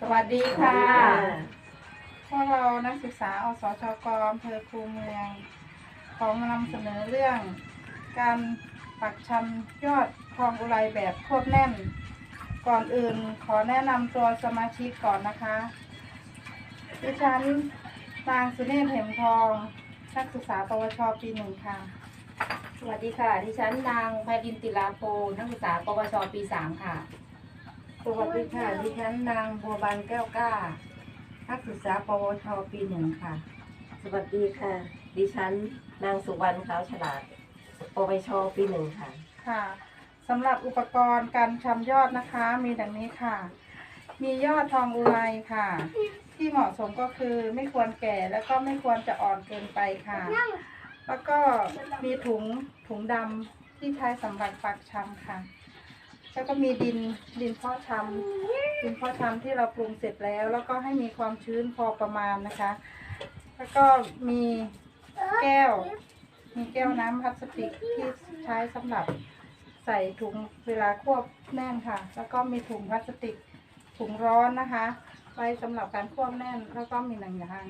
สวัสดีค่ะ พวกเรานักศึกษาอสชกอำเภอคูเมือง ขอมานำเสนอเรื่อง การปักชำยอดทองอุไรแบบควบแน่น ก่อนอื่นขอแนะนำตัวสมาชิกก่อนนะคะ ดิฉันนางสุเนศเหมทอง นักศึกษาปวชปีหนึ่งค่ะ สวัสดีค่ะ ดิฉันนางไพรินติลาโพนักศึกษาปวชปีสามค่ะ สวัสดีค่ะ ดิฉันนางบัวบานแก้วกล้านักศึกษาปวชปีหนึ่งค่ะ สวัสดีค่ะ ดิฉันนางสุวรรณขาวฉลาด ปวชปีหนึ่งค่ะ ค่ะสำหรับอุปกรณ์การชำยอดนะคะ มีดังนี้ค่ะ มียอดทองอุไรค่ะ ที่เหมาะสมก็คือไม่ควรแก่แล้วก็ไม่ควรจะอ่อนเกินไปค่ะ แล้วก็มีถุงถุงดำที่ใช้สำหรับปักชำค่ะ แล้วก็มีดินดินเพาะชำดินเพาะชำที่เราปรุงเสร็จแล้ว แล้วก็ให้มีความชื้นพอประมาณนะคะ แล้วก็มีแก้ว มีแก้วน้ำพลาสติกที่ใช้สำหรับใส่ถุงเวลาควบแน่นค่ะ แล้วก็มีถุงพลาสติกถุงร้อนนะคะ ไว้สำหรับการควบแน่น แล้วก็มีหนังยาง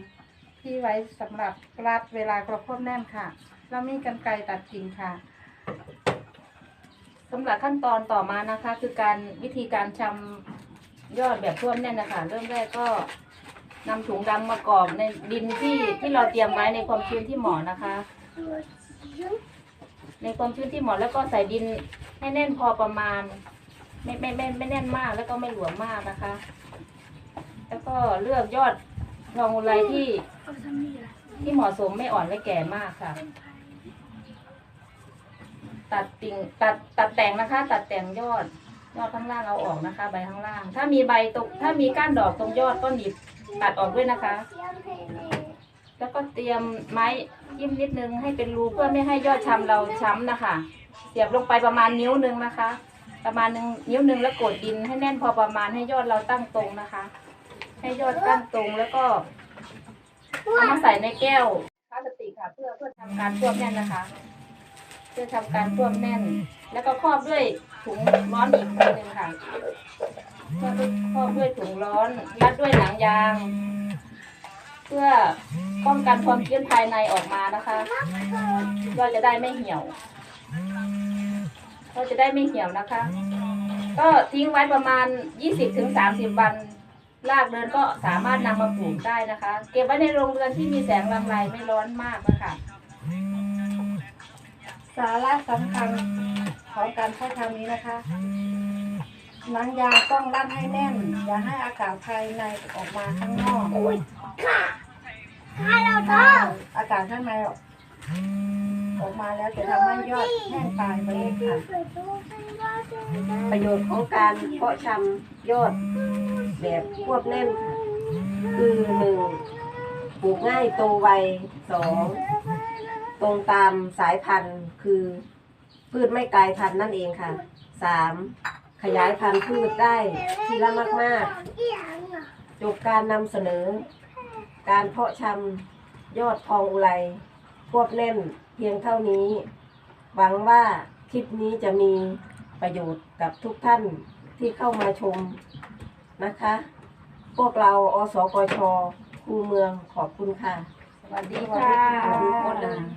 ที่ไว้สำหรับรัดเวลากระควบแน่นค่ะ แล้วมีกันไกรตัดกิ่งค่ะ สำหรับขั้นตอนต่อมานะคะ คือการวิธีการชำยอดแบบท่วมแน่นนะคะเริ่มแรกก็นำถุงดำมากรอบในดินที่ที่เราเตรียมไว้ในความชื้นที่เหมาะนะคะ ในความชื้นที่เหมาะแล้วก็ใส่ดินให้แน่นพอประมาณ ไม่ไม่ไม่ไม่แน่นมากแล้วก็ไม่หลวมมากนะคะ แล้วก็เลือกยอดทองอุไรที่ที่เหมาะสมไม่อ่อนและแก่มากค่ะ ตัดติ่งตัดตัดแต่งนะคะ ตัดแต่งยอด ยอดข้างล่างเอาออกนะคะ ใบข้างล่าง ถ้ามีใบตรงถ้ามีก้านดอกตรงยอดก็หนีบตัดออกด้วยนะคะ แล้วก็เตรียมไม้ยิ้มนิดนึงให้เป็นรูเพื่อไม่ให้ยอดช้ำเราช้ำนะคะ เสียบลงไปประมาณนิ้วหนึ่งนะคะ ประมาณนึงนิ้วหนึ่งแล้วกดดินให้แน่นพอประมาณให้ยอดเราตั้งตรงนะคะ ให้ยอดตั้งตรงแล้วก็เอามาใส่ในแก้วพลาสติกค่ะ เพื่อเพื่อทำการควบแน่นนะคะ พื่อทำการควบแน่น แล้วก็ครอบด้วยถุงร้อนอีกทีหนึ่งค่ะครอบด้วยครอบด้วยถุงร้อนรัดด้วยหนังยาง เพื่อป้องกันความชื้นภายในออกมานะคะเราจะได้ไม่เหี่ยวเราจะได้ไม่เหี่ยวนะคะ ก็ทิ้งไว้ประมาณ 20-30 วันรากเดินก็สามารถนำมาปลูกได้นะคะ เก็บไว้ในโรงเรือนที่มีแสงลำไรไม่ร้อนมากนะคะ สาระสำคัญของการใช้ทางนี้นะคะหนังยางต้องรัดให้แน่น อย่าให้อากาศภายในออกมาข้างนอกถ้าอากาศข้างในออกออกมาแล้วจะทำให้ยอดแห้งตายไปเองค่ะ ประโยชน์ของการเพาะชำยอดแบบควบแน่นค่ะคือหนึ่งปลูกง่ายโตไวสอง ตรงตามสายพันธุ์คือพืชไม่กลายพันธุ์นั่นเองค่ะสามขยายพันธุ์พืชได้ทีละมากๆจบการนำเสนอ การเพาะชำยอดทองอุไรควบแน่นเพียงเท่านี้ หวังว่าคลิปนี้จะมีประโยชน์กับทุกท่านที่เข้ามาชมนะคะ พวกเราอสกชครูเมืองขอบคุณค่ะ สวัสดีค่ะ